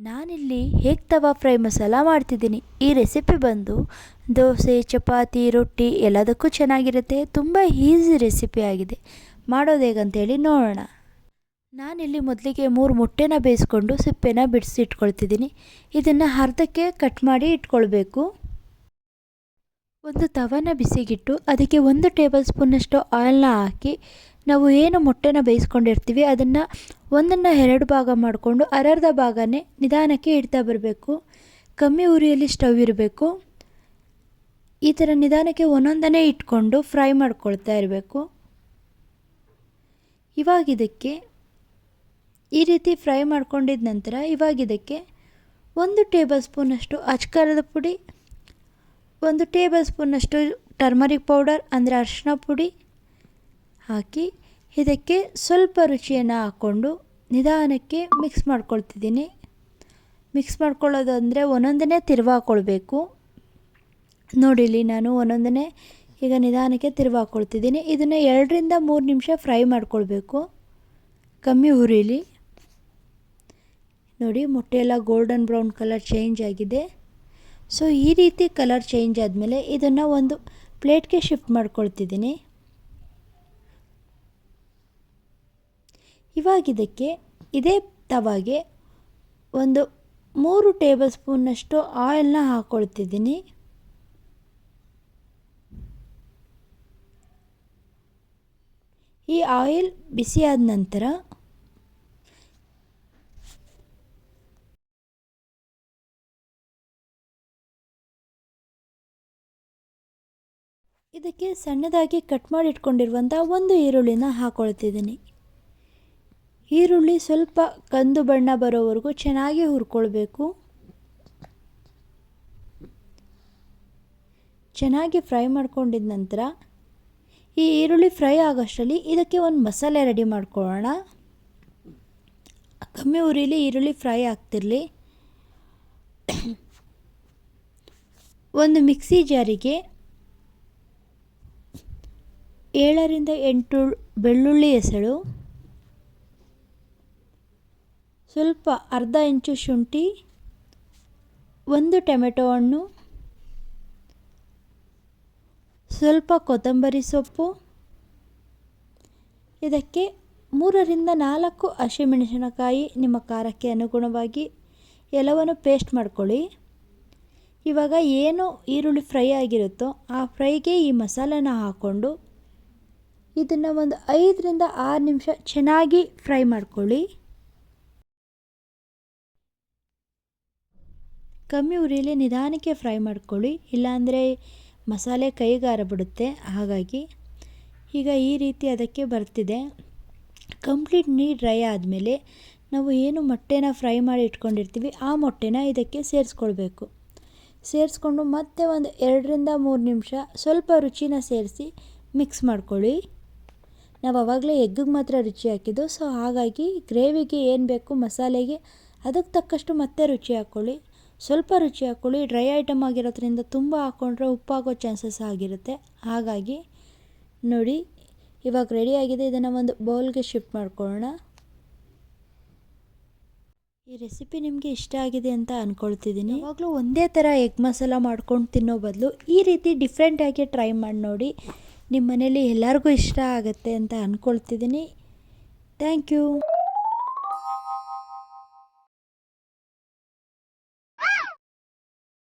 ನಾನಿಲ್ಲಿ ಹೇಗ್ ತವಾ ಫ್ರೈ ಮಸಾಲ ಮಾಡ್ತಿದ್ದೀನಿ. ಈ ರೆಸಿಪಿ ಬಂದು ದೋಸೆ, ಚಪಾತಿ, ರೊಟ್ಟಿ ಎಲ್ಲದಕ್ಕೂ ಚೆನ್ನಾಗಿರುತ್ತೆ. ತುಂಬ ಈಸಿ ರೆಸಿಪಿ ಆಗಿದೆ. ಮಾಡೋದು ಹೇಗಂತೇಳಿ ನೋಡೋಣ. ನಾನಿಲ್ಲಿ ಮೊದಲಿಗೆ ಮೂರು ಮೊಟ್ಟೆನ ಬೇಯಿಸ್ಕೊಂಡು ಸಿಪ್ಪೆನ ಬಿಡಿಸಿ ಇಟ್ಕೊಳ್ತಿದ್ದೀನಿ ಇದನ್ನು ಅರ್ಧಕ್ಕೆ ಕಟ್ ಮಾಡಿ ಇಟ್ಕೊಳ್ಬೇಕು. ಒಂದು ತವನ ಬಿಸಿಗಿಟ್ಟು ಅದಕ್ಕೆ ಒಂದು ಟೇಬಲ್ ಸ್ಪೂನಷ್ಟು ಆಯಿಲ್ನ ಹಾಕಿ ನಾವು ಏನು ಮೊಟ್ಟೆನ ಬೇಯಿಸ್ಕೊಂಡಿರ್ತೀವಿ ಅದನ್ನು ಒಂದನ್ನು ಎರಡು ಭಾಗ ಮಾಡಿಕೊಂಡು ಅರ್ಧ ಭಾಗನೇ ನಿಧಾನಕ್ಕೆ ಇಡ್ತಾ ಬರಬೇಕು. ಕಮ್ಮಿ ಉರಿಯಲ್ಲಿ ಸ್ಟವ್ ಇರಬೇಕು. ಈ ಥರ ನಿಧಾನಕ್ಕೆ ಒಂದೊಂದನೇ ಇಟ್ಕೊಂಡು ಫ್ರೈ ಮಾಡ್ಕೊಳ್ತಾ ಇರಬೇಕು. ಇವಾಗ ಇದಕ್ಕೆ ಈ ರೀತಿ ಫ್ರೈ ಮಾಡ್ಕೊಂಡಿದ್ದ ನಂತರ ಇವಾಗ ಇದಕ್ಕೆ ಒಂದು ಟೇಬಲ್ ಸ್ಪೂನಷ್ಟು ಅಚ್ಕಾರದ ಪುಡಿ, ಒಂದು ಟೇಬಲ್ ಸ್ಪೂನಷ್ಟು ಟರ್ಮರಿಕ್ ಪೌಡರ್ ಅಂದರೆ ಅರಿಶಿನ ಪುಡಿ ಹಾಕಿ ಇದಕ್ಕೆ ಸ್ವಲ್ಪ ರುಚಿಯನ್ನು ಹಾಕ್ಕೊಂಡು ನಿಧಾನಕ್ಕೆ ಮಿಕ್ಸ್ ಮಾಡ್ಕೊಳ್ತಿದ್ದೀನಿ. ಮಿಕ್ಸ್ ಮಾಡ್ಕೊಳ್ಳೋದು ಅಂದರೆ ಒಂದೊಂದನೇ ತಿರುವಾಕೊಳ್ಬೇಕು ನೋಡಿಲಿ ನಾನು ಒಂದೊಂದನೇ ಈಗ ನಿಧಾನಕ್ಕೆ ತಿರುವಾಕೊಳ್ತಿದ್ದೀನಿ ಇದನ್ನು ಎರಡರಿಂದ ಮೂರು ನಿಮಿಷ ಫ್ರೈ ಮಾಡ್ಕೊಳ್ಬೇಕು. ಕಮ್ಮಿ ಹುರಿಲಿ. ನೋಡಿ ಮೊಟ್ಟೆ ಎಲ್ಲ ಗೋಲ್ಡನ್ ಬ್ರೌನ್ ಕಲರ್ ಚೇಂಜ್ ಆಗಿದೆ. ಸೊ ಈ ರೀತಿ ಕಲರ್ ಚೇಂಜ್ ಆದಮೇಲೆ ಇದನ್ನು ಒಂದು ಪ್ಲೇಟ್ಗೆ ಶಿಫ್ಟ್ ಮಾಡ್ಕೊಳ್ತಿದ್ದೀನಿ. ಇವಾಗ ಇದಕ್ಕೆ ಇದೇ ತವಾಗೆ ಒಂದು ಮೂರು ಟೇಬಲ್ ಸ್ಪೂನ್ನಷ್ಟು ಆಯಿಲ್ನ ಹಾಕ್ಕೊಳ್ತಿದ್ದೀನಿ ಈ ಆಯಿಲ್ ಬಿಸಿಯಾದ ನಂತರ ಇದಕ್ಕೆ ಸಣ್ಣದಾಗಿ ಕಟ್ ಮಾಡಿ ಇಟ್ಕೊಂಡಿರುವಂಥ ಒಂದು ಈರುಳ್ಳಿನ ಹಾಕೊಳ್ತಿದ್ದೀನಿ. ಈರುಳ್ಳಿ ಸ್ವಲ್ಪ ಕಂದು ಬಣ್ಣ ಬರೋವರೆಗೂ ಚೆನ್ನಾಗಿ ಹುರ್ಕೊಳ್ಬೇಕು. ಚೆನ್ನಾಗಿ ಫ್ರೈ ಮಾಡ್ಕೊಂಡಿದ ನಂತರ ಈ ಈರುಳ್ಳಿ ಫ್ರೈ ಆಗೋಷ್ಟರಲ್ಲಿ ಇದಕ್ಕೆ ಒಂದು ಮಸಾಲೆ ರೆಡಿ ಮಾಡ್ಕೊಳ್ಳೋಣ. ಕಮ್ಮಿ ಉರಿಲಿ ಈರುಳ್ಳಿ ಫ್ರೈ ಆಗ್ತಿರಲಿ. ಒಂದು ಮಿಕ್ಸಿ ಜಾರಿಗೆ ಏಳರಿಂದ ಎಂಟು ಬೆಳ್ಳುಳ್ಳಿ ಎಸಳು. ಸ್ವಲ್ಪ ಅರ್ಧ ಇಂಚು ಶುಂಠಿ, ಒಂದು ಟೊಮೆಟೊ ಹಣ್ಣು, ಸ್ವಲ್ಪ ಕೊತ್ತಂಬರಿ ಸೊಪ್ಪು. ಇದಕ್ಕೆ ಮೂರರಿಂದ ನಾಲ್ಕು ಹಸಿಮೆಣಸಿನಕಾಯಿ ನಿಮ್ಮ ಖಾರಕ್ಕೆ ಅನುಗುಣವಾಗಿ ಎಲ್ಲವನ್ನು ಪೇಸ್ಟ್ ಮಾಡ್ಕೊಳ್ಳಿ. ಇವಾಗ ಏನು ಈರುಳ್ಳಿ ಫ್ರೈ ಆಗಿರುತ್ತೋ ಆ ಫ್ರೈಗೆ ಈ ಮಸಾಲೆನ ಹಾಕ್ಕೊಂಡು ಇದನ್ನು ಒಂದು ಐದರಿಂದ ಆರು ನಿಮಿಷ ಚೆನ್ನಾಗಿ ಫ್ರೈ ಮಾಡ್ಕೊಳ್ಳಿ. ಕಮ್ಮಿ ಉರಿಯಲ್ಲಿ ನಿಧಾನಕ್ಕೆ ಫ್ರೈ ಮಾಡ್ಕೊಳ್ಳಿ. ಇಲ್ಲಾಂದರೆ ಮಸಾಲೆ ಕೈಗಾರ ಬಿಡುತ್ತೆ. ಹಾಗಾಗಿ ಈಗ ಈ ರೀತಿ ಅದಕ್ಕೆ ಬರ್ತಿದೆ. ಕಂಪ್ಲೀಟ್ ನೀರು ಡ್ರೈ ಆದಮೇಲೆ ನಾವು ಏನು ಮೊಟ್ಟೆನ ಫ್ರೈ ಮಾಡಿ ಇಟ್ಕೊಂಡಿರ್ತೀವಿ ಆ ಮೊಟ್ಟೆನ ಇದಕ್ಕೆ ಸೇರಿಸ್ಕೊಳ್ಬೇಕು. ಸೇರಿಸ್ಕೊಂಡು ಮತ್ತೆ ಒಂದು ಎರಡರಿಂದ ಮೂರು ನಿಮಿಷ ಸ್ವಲ್ಪ ರುಚಿನ ಸೇರಿಸಿ ಮಿಕ್ಸ್ ಮಾಡ್ಕೊಳ್ಳಿ. ನಾವು ಆವಾಗಲೇ ಎಗ್ಗಿಗೆ ಮಾತ್ರ ರುಚಿ ಹಾಕಿದ್ದು. ಸೊ ಹಾಗಾಗಿ ಗ್ರೇವಿಗೆ ಏನು ಬೇಕು ಮಸಾಲೆಗೆ ಅದಕ್ಕೆ ತಕ್ಕಷ್ಟು ಮತ್ತೆ ರುಚಿ ಹಾಕ್ಕೊಳ್ಳಿ ಸ್ವಲ್ಪ ರುಚಿ ಹಾಕ್ಕೊಳ್ಳಿ ಡ್ರೈ ಐಟಮ್ ಆಗಿರೋದ್ರಿಂದ ತುಂಬ ಹಾಕ್ಕೊಂಡ್ರೆ ಉಪ್ಪಾಗೋ ಚಾನ್ಸಸ್ ಆಗಿರುತ್ತೆ. ಹಾಗಾಗಿ ನೋಡಿ, ಇವಾಗ ರೆಡಿ ಆಗಿದೆ. ಇದನ್ನು ಒಂದು ಬೌಲ್ಗೆ ಶಿಫ್ಟ್ ಮಾಡ್ಕೊಳ್ಳೋಣ. ಈ ರೆಸಿಪಿ ನಿಮಗೆ ಇಷ್ಟ ಆಗಿದೆ ಅಂತ ಅಂದ್ಕೊಳ್ತಿದ್ದೀನಿ ಯಾವಾಗಲೂ ಒಂದೇ ಥರ ಎಗ್ ಮಸಾಲ ಮಾಡ್ಕೊಂಡು ತಿನ್ನೋ ಬದಲು ಈ ರೀತಿ ಡಿಫ್ರೆಂಟಾಗಿ ಟ್ರೈ ಮಾಡಿ ನೋಡಿ. ನಿಮ್ಮ ಮನೇಲಿ ಎಲ್ಲರಿಗೂ ಇಷ್ಟ ಆಗುತ್ತೆ ಅಂತ ಅಂದ್ಕೊಳ್ತಿದ್ದೀನಿ ಥ್ಯಾಂಕ್ ಯು